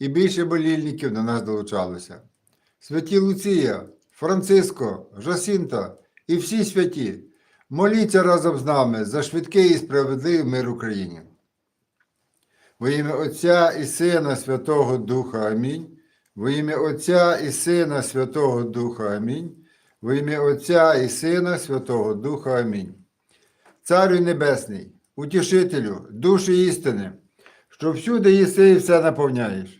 і більше болільників до нас долучалося. Святі Луція, Франциско, Жасінта і всі святі, моліться разом з нами за швидкий і справедливий мир Україні. Во ім'я Отця і Сина Святого Духа Амінь. Во ім'я Отця і Сина Святого Духа Амінь. Во ім'я Отця і Сина Святого Духа Амінь. Царю Небесний, утішителю, душі істини, що всюди єси і все наповняєш.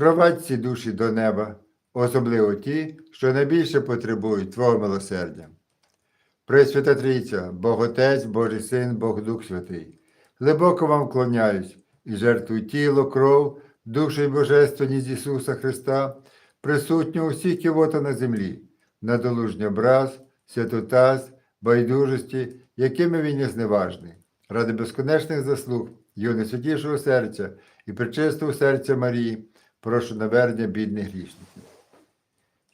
провадь ці душі до неба, особливо ті, що найбільше потребують Твого милосердя. Пресвята Трійця, Бог Отець, Божий Син, Бог Дух Святий, глибоко вам вклоняюсь і жертвую тіло, кров, душу і божественність Ісуса Христа, присутню у всіх ківота на землі, на долужній образ, святотаз, байдужості, якими він є зневажний, ради безконечних заслуг, його найсвятішого серця і причистого серця Марії, прошу навернення бідних грішників.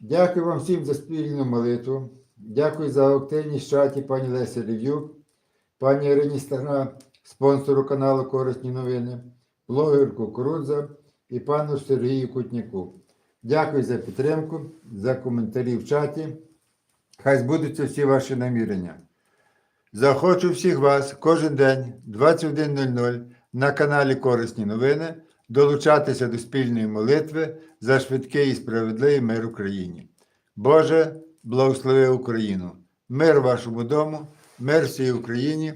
Дякую вам всім за спільну молитву. Дякую за активність чаті пані Лесі Рев'юк, пані Ірині Стагна, спонсору каналу Корисні новини, блогерку Кукурудза і пану Сергію Кутняку. Дякую за підтримку, за коментарі в чаті. Хай збудуться всі ваші намірення. Захочу всіх вас кожен день 21.00 на каналі Корисні новини долучатися до спільної молитви за швидкий і справедливий мир Україні. Боже, благослови Україну! Мир вашому дому, мир всій Україні.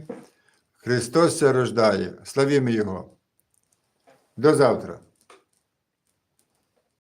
Христос рождає. Славімо Його. До завтра.